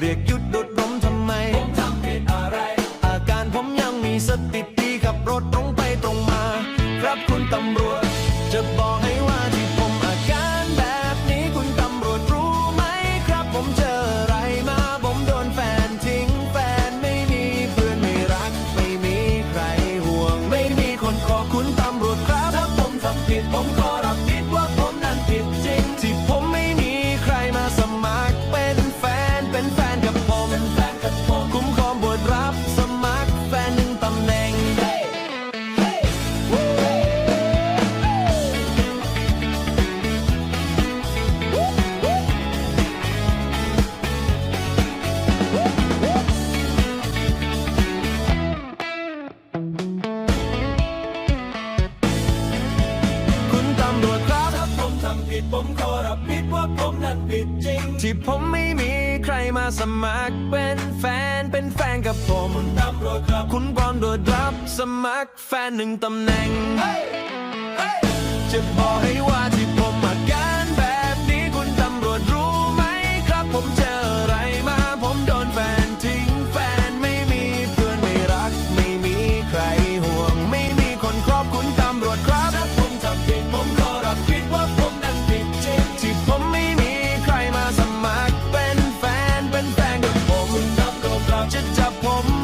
เรียกหยุดหยุดล้มทำไม ผมทำผิดอะไร อาการผมยังมีสติดีขับรถตรงไปตรงมา ครับคุณตำรวจ จะบอกให้ว่าที่ผมอาการแบบนี้คุณตำรวจรู้ไหมครับผมเจออะไรมา ผมโดนแฟนทิ้งแฟนไม่มีเพื่อนไม่รัก ไม่มีใครห่วง ไม่มีคนขอคุณตำรวจครับถ้าผมทำผิดผมขอำรวจครับถ้าผมทำผิดผมขอรับผิดว่าผมนั้นผิดจริง ที่ผมไม่มีใครมาสมัครเป็นแฟนเป็นแฟนกับผมคุณตำรวจครับ คุณปลอมโดยรับสมัครแฟนหนึ่งตำแหน่งจะบอกให้ว่าที่ผมอาการ upon my